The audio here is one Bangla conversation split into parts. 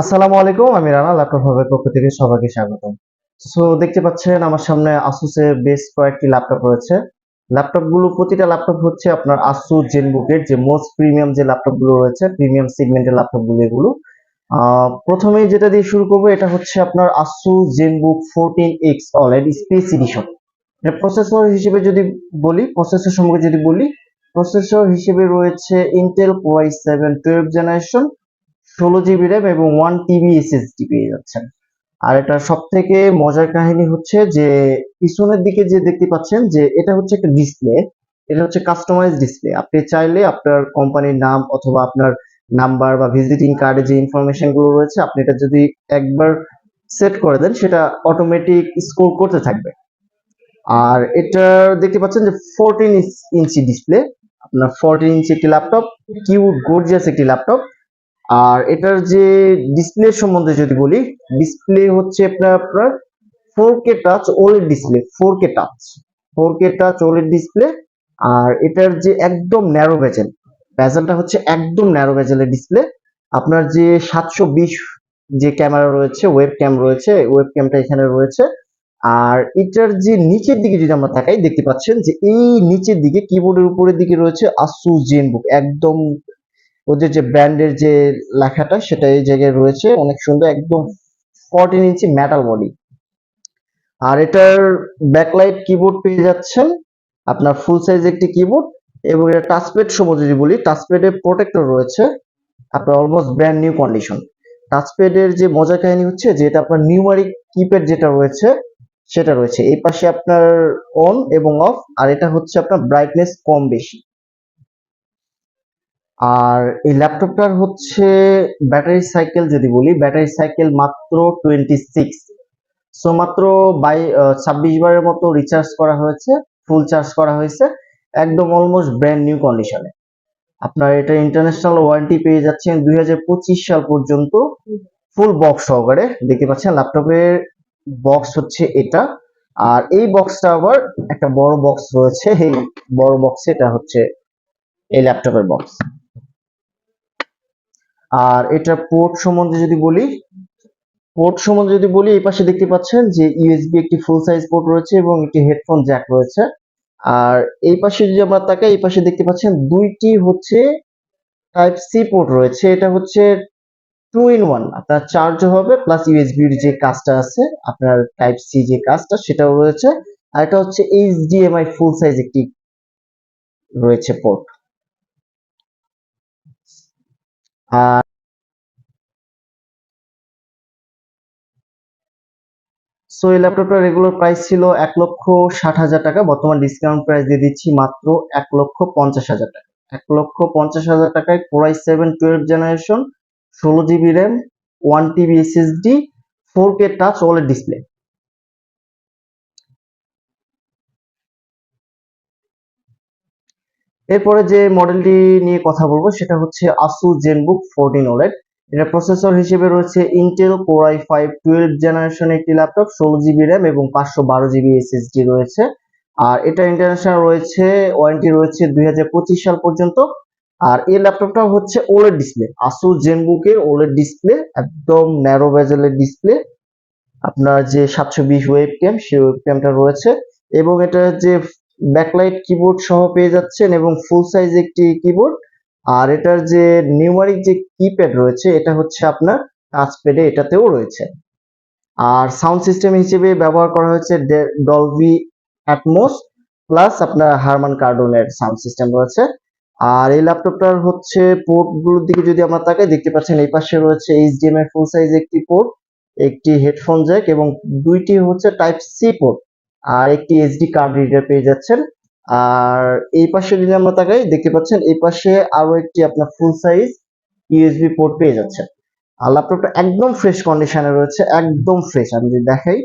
আসসালামু আলাইকুম আমি রানা ল্যাপটপ হাবের পক্ষ থেকে সবাইকে স্বাগতম। সো দেখতে পাচ্ছেন আমার সামনে আসুসের বেশ কয়েকটি ল্যাপটপ রয়েছে। ল্যাপটপগুলো প্রতিটা ল্যাপটপ হচ্ছে আপনার আসু জেনবুকের যে মোস্ট প্রিমিয়াম যে ল্যাপটপগুলো রয়েছে প্রিমিয়াম সেগমেন্টের ল্যাপটপগুলো এগুলো। আহ, প্রথমেই যেটা দিয়ে শুরু করব এটা হচ্ছে আপনার Asus Zenbook fourteen X OLED space edition processor হিসেবে যদি বলি প্রসেসর সম্পর্কে যদি বলি প্রসেসর হিসেবে রয়েছে Intel core i seven twelve generation ষোলো জিবি র্যাম এবং ওয়ান টিবি এসএসডি পেয়ে যাচ্ছেন। আর এটা সব থেকে মজার কাহিনী হচ্ছে যে, পিছনের দিকে যে দেখতে পাচ্ছেন যে, এটা হচ্ছে একটা ডিসপ্লে এটা হচ্ছে কাস্টমাইজ ডিসপ্লে আপনি চাইলে আপনার কোম্পানির নাম অথবা আপনার নাম্বার বা ভিজিটিং কার্ডে যে ইনফরমেশনগুলো রয়েছে, আপনি এটা যদি একবার সেট করে দেন, সেটা অটোমেটিক স্কোর করতে থাকবে। আর এটা দেখতে পাচ্ছেন যে ফোরটিন ইঞ্চি ডিসপ্লে আপনার ফোরটিন ইঞ্চি একটি ল্যাপটপ কিউট গর্জিয়াস একটি ল্যাপটপ আর এটার যে ডিসপ্লে সম্বন্ধে যদি বলি ডিসপ্লে হচ্ছে আপনার আপনার four K touch OLED display four K touch four K touch OLED display আর এটার যে একদম ন্যারো ভেজেল ভেজেলটা হচ্ছে একদম ন্যারো ভেজেলের ডিসপ্লে আপনার যে সাতশো বিশ যে ক্যামেরা রয়েছে ওয়েব ক্যাম রয়েছে ওয়েব ক্যামটা এখানে রয়েছে, আর এটার যে নিচের দিকে যদি আমরা তাকাই, দেখতে পাচ্ছেন যে এই নিচের দিকে কিবোর্ডের উপরের দিকে রয়েছে আসু জেনবুক একদম ওদের যে ব্র্যান্ডের যে লেখাটা সেটা এই জায়গায় রয়েছে, অনেক সুন্দর, একদম ফোরটিন ইঞ্চি মেটাল বডি আর এটার ব্যাকলাইট কিবোর্ড পেয়ে যাচ্ছেন, আপনার ফুল সাইজ একটি কিবোর্ড এবং এটা টাচপ্যাড সহ যদি বলি টাচপ্যাডের প্রোটেক্টর রয়েছে, আপনার অলমোস্ট ব্র্যান্ড নিউ কন্ডিশন টাচপ্যাডের যে মজার কাহিনী হচ্ছে যে এটা আপনার নিউমারিক কিপ্যাড যেটা রয়েছে, সেটা রয়েছে। এই পাশে আপনার অন এবং অফ আর এটা হচ্ছে আপনার ব্রাইটনেস কম বেশি। আর এই ল্যাপটপটার হচ্ছে ব্যাটারি সাইকেল যদি বলি, ব্যাটারি সাইকেল মাত্র টোয়েন্টি সিক্স সো মাত্র বাই ছাব্বিশ বারের মতো রিচার্জ করা হয়েছে ফুল চার্জ করা হয়েছে, একদম অলমোস্ট ব্র্যান্ড নিউ কন্ডিশনে আপনার এটা ইন্টারন্যাশনাল ওয়ারেন্টি পেয়ে যাচ্ছেন দুই হাজার পঁচিশ সাল পর্যন্ত ফুল বক্স সহকারে। দেখতে পাচ্ছেন, ল্যাপটপের বক্স হচ্ছে এটা। আর এই বক্সটা আবার একটা বড় বক্স রয়েছে, এই বড় বক্সে এটা হচ্ছে এই ল্যাপটপের বক্স আর এটা পোর্ট সম্বন্ধে যদি বলি পোর্ট সম্বন্ধে যদি বলি, এই পাশে দেখতে পাচ্ছেন যে ইউএসবি একটি ফুল সাইজ পোর্ট রয়েছে এবং একটি হেডফোন জ্যাক রয়েছে। আর এই পাশে যদি আমরা তাকাই, এই পাশে দেখতে পাচ্ছেন দুইটি হচ্ছে টাইপ সি পোর্ট রয়েছে। এটা হচ্ছে টু ইন ওয়ান আপনার চার্জ হবে প্লাস ইউএসবির যে কাজটা আছে, আপনার টাইপ সি যে কাজটা, সেটাও রয়েছে। আর এটা হচ্ছে এইচডিএমআই ফুল সাইজ একটি রয়েছে পোর্ট আর সো এই ল্যাপটপটার রেগুলার প্রাইস ছিল এক লক্ষ ষাট হাজার টাকা। বর্তমান ডিসকাউন্ট প্রাইস দিয়ে দিচ্ছি মাত্র এক লক্ষ পঞ্চাশ হাজার টাকা। এক লক্ষ পঞ্চাশ হাজার টাকায় core i seven twelve generation ষোলো GB RAM one TB SSD four K touch OLED display এরপরে যে মডেলটি নিয়ে কথা বলব, সেটা হচ্ছে আসু জেনবুক ফোরটিন ওলেড এটা প্রসেসর হিসেবে রয়েছে Intel core i five twelve generation একটি ল্যাপটপ ষোলো জিবি র্যাম এবং পাঁচশো বারো জিবি এসএসডি রয়েছে। আর এটা ইন্টারন্যাশনাল রয়েছে ওয়ারেন্টি রয়েছে দুই হাজার পঁচিশ সাল পর্যন্ত। আর এই ল্যাপটপটা হচ্ছে ওলেড ডিসপ্লে আসু জেনবুকের ওলেড ডিসপ্লে একদম ন্যারো বেজেলের ডিসপ্লে আপনার যে সাতশো বিশ ওয়েব ক্যাম সেই ওয়েব ক্যামটা রয়েছে। এবং এটা যে ব্যাকলাইট কিবোর্ড সহ পেয়ে যাচ্ছেন এবং ফুল সাইজ একটি কিবোর্ড আর এটার যে নিউমারিক যে কিপ্যাড রয়েছে, এটা হচ্ছে আপনার টাচপ্যাডে এটাতেও রয়েছে। আর সাউন্ড সিস্টেম হিসেবে ব্যবহার করা হয়েছে ডলভি অ্যাটমোস প্লাস আপনার হারমান কার্ডনের সাউন্ড সিস্টেম রয়েছে। আর এই ল্যাপটপটার হচ্ছে পোর্টগুলোর দিকে যদি আমরা তাকাই, দেখতে পাচ্ছেন এই পাশে রয়েছে এইচডিএমআই ফুল সাইজ একটি পোর্ট একটি হেডফোন জ্যাক এবং দুইটি হচ্ছে টাইপ সি পোর্ট আর একটি এসডি কার্ড রিডার পেয়ে যাচ্ছেন। আর এই পাশে যদি আমরা তাকাই, দেখতে পাচ্ছেন এই পাশে আরও একটি আপনার ফুল সাইজ ইউএসবি পোর্ট পেয়ে যাচ্ছেন। আর ল্যাপটপটা একদম ফ্রেশ কন্ডিশনে রয়েছে, একদম ফ্রেশ আমি যদি দেখাই,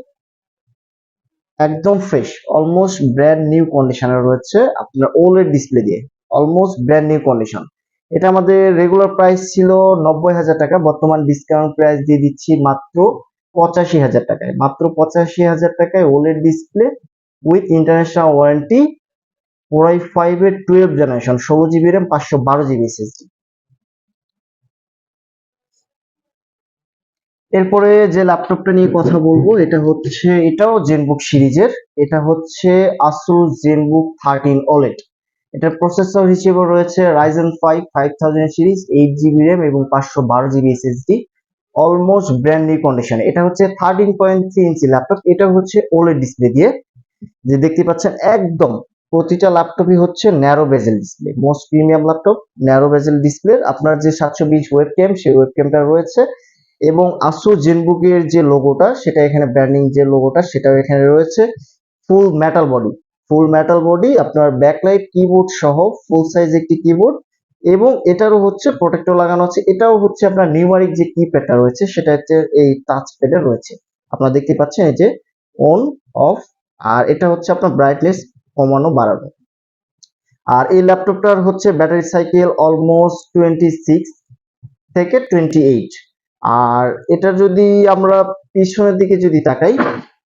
একদম ফ্রেশ অলমোস্ট ব্র্যান্ড নিউ কন্ডিশনে রয়েছে আপনার ওলেড ডিসপ্লে দিয়ে অলমোস্ট ব্র্যান্ড নিউ কন্ডিশন এটা আমাদের রেগুলার প্রাইস ছিল নব্বই হাজার টাকা, বর্তমান ডিসকাউন্ট প্রাইস দিয়ে দিচ্ছি মাত্র পঁচাশি হাজার টাকায়। মাত্র পঁচাশি হাজার টাকায় OLED display with international warranty core i five এর টুয়েলভ জেনারেশন ষোলো জিবি র্যাম পাঁচশো বারো জিবি এসএসডি এরপরে যে ল্যাপটপটা নিয়ে কথা বলব, এটা হচ্ছে, এটাও জেনবুক সিরিজের, এটা হচ্ছে আসুস জেনবুক থার্টিন ওলেট এটার প্রসেসর হিসেবে রয়েছে Ryzen five five thousand series eight GB RAM এবং পাঁচশো বারো GB SSD almost brand new condition এটা হচ্ছে thirteen point three inch laptop এটা হচ্ছে ওলেড ডিসপ্লে দিয়ে। যে দেখতে পাচ্ছেন, একদম প্রতিটা ল্যাপটপই হচ্ছে narrow bezel display most premium laptop narrow bezel display আপনার যে সাতশো বিশ ওয়েব ক্যাম সেই ওয়েব ক্যামটা রয়েছে। এবং আসু জেনবুকের যে লোগোটা সেটা এখানে ব্র্যান্ডিং যে লোগোটা সেটাও এখানে রয়েছে। Full metal body full metal body আপনার ব্যাকলাইট কিবোর্ড সহ ফুল সাইজ একটি কিবোর্ড এবং এটারও হচ্ছে প্রোটেক্টর লাগানো আছে। এটাও হচ্ছে আপনার নিউমারিক যে কিপ্যাডটা রয়েছে, সেটা হচ্ছে এই টাচ প্যাডে রয়েছে। আপনারা দেখতে পাচ্ছেন এই যে অন অফ আর এটা হচ্ছে আপনার ব্রাইটনেস কমানো, বাড়ানো। আর এই ল্যাপটপটার হচ্ছে battery cycle almost twenty six থেকে টোয়েন্টি এইট আর এটা যদি আমরা পিছনের দিকে যদি তাকাই,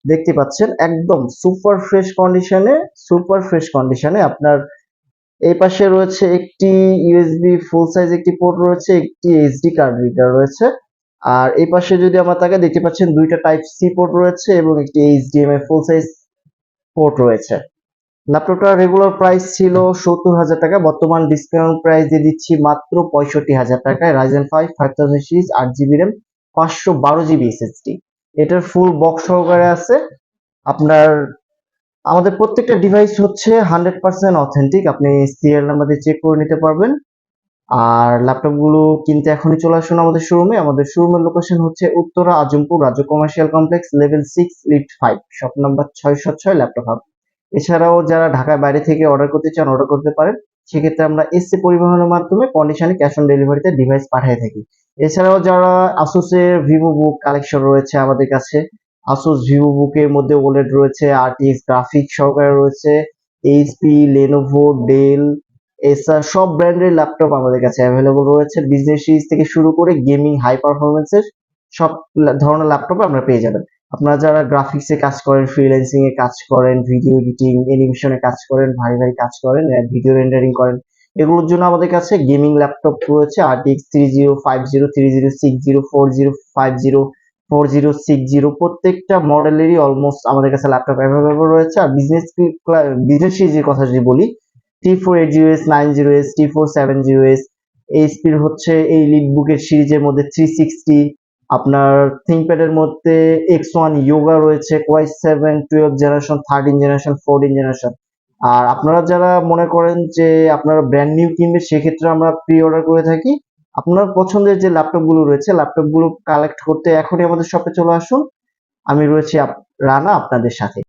দেখতে পাচ্ছেন একদম সুপার ফ্রেশ কন্ডিশনে সুপার ফ্রেশ কন্ডিশনে আপনার এই পাশে রয়েছে একটি ইউএসবি ফুল সাইজ একটি পোর্ট রয়েছে, একটি এইচডি কার্ড রিডার রয়েছে। আর এই পাশে যদি আমরা তাকে দেখতে পাচ্ছেন দুইটা টাইপ সি পোর্ট রয়েছে এবং একটি এইচডিএমআই ফুল সাইজ পোর্ট রয়েছে। ল্যাপটপটার রেগুলার প্রাইস ছিল সত্তর হাজার টাকা, বর্তমান ডিসকাউন্ট প্রাইস দিয়ে দিচ্ছি মাত্র পঁয়ষট্টি হাজার টাকায়। Ryzen five five thousand series আট জিবি র্যাম পাঁচশো বারো জিবি এসএসডি এটার ফুল বক্স সহকারে আছে। আপনার আমাদের প্রত্যেকটা ডিভাইস হচ্ছে হান্ড্রেড পার্সেন্ট অথেন্টিক আপনি সিরিয়াল নাম্বার দিয়ে চেক করে নিতে পারবেন। আর ল্যাপটপগুলো কিনতে এখনই চলে আসুন আমাদের শোরুমে আমাদের শোরুমের লোকেশন হচ্ছে উত্তরা আজমপুর রাজ্য commercial complex level six lift five shop number ছয়শো ছয় ল্যাপটপ হাব এছাড়াও যারা ঢাকার বাইরে থেকে অর্ডার করতে চান অর্ডার করতে পারেন। সেক্ষেত্রে আমরা এসসি পরিবহনের মাধ্যমে কন্ডিশনে ক্যাশ অন ডেলিভারিতে ডিভাইস পাঠিয়ে থাকি। এছাড়াও যারা আসুসের ভিভো বুক কালেকশন রয়েছে আমাদের কাছে আসুস ভিভো বুকের মধ্যে ওলেড রয়েছে আরটিএক্স গ্রাফিক সহকারে রয়েছে এইচপি লেনোভো ডেল এসার সব ব্র্যান্ডের ল্যাপটপ আমাদের কাছে অ্যাভেলেবল রয়েছে। বিজনেস সিরিজ থেকে শুরু করে গেমিং হাই পারফরমেন্সের সব ধরনের ল্যাপটপ আপনারা পেয়ে যাবেন। আপনারা যারা গ্রাফিক্সে কাজ করেন ফ্রিল্যান্সিং এ কাজ করেন ভিডিও এডিটিং অ্যানিমেশনে কাজ করেন, ভারী ভারী কাজ করেন ভিডিও রেন্ডারিং করেন, এগুলোর জন্য আমাদের কাছে গেমিং ল্যাপটপ রয়েছে RTX three zero five zero three zero six zero four zero five zero four zero six zero প্রত্যেকটা মডেলেরই অলমোস্ট আমাদের কাছে ল্যাপটপ অ্যাভেলেবল রয়েছে। আর বিজনেস বিজনেস সিরিজের কথা যদি বলি T four eight zero S nine zero S T four seven zero S এইচপির হচ্ছে এই লিড বুকের সিরিজের মধ্যে থ্রি সিক্সটি আপনার থিঙ্কপ্যাডের মধ্যে এক্স ওয়ান ইয়োগা রয়েছে core i seven twelve generation thirteen generation fourteen generation আর আপনারা যারা মনে করেন যে আপনারা ব্র্যান্ড নিউ কিনবে, সেক্ষেত্রে আমরা প্রি অর্ডার করে থাকি। আপনার পছন্দের যে ল্যাপটপগুলো রয়েছে ল্যাপটপগুলো কালেক্ট করতে এখনই আমাদের শপে চলে আসুন। আমি রয়েছি রানা আপনাদের সাথে।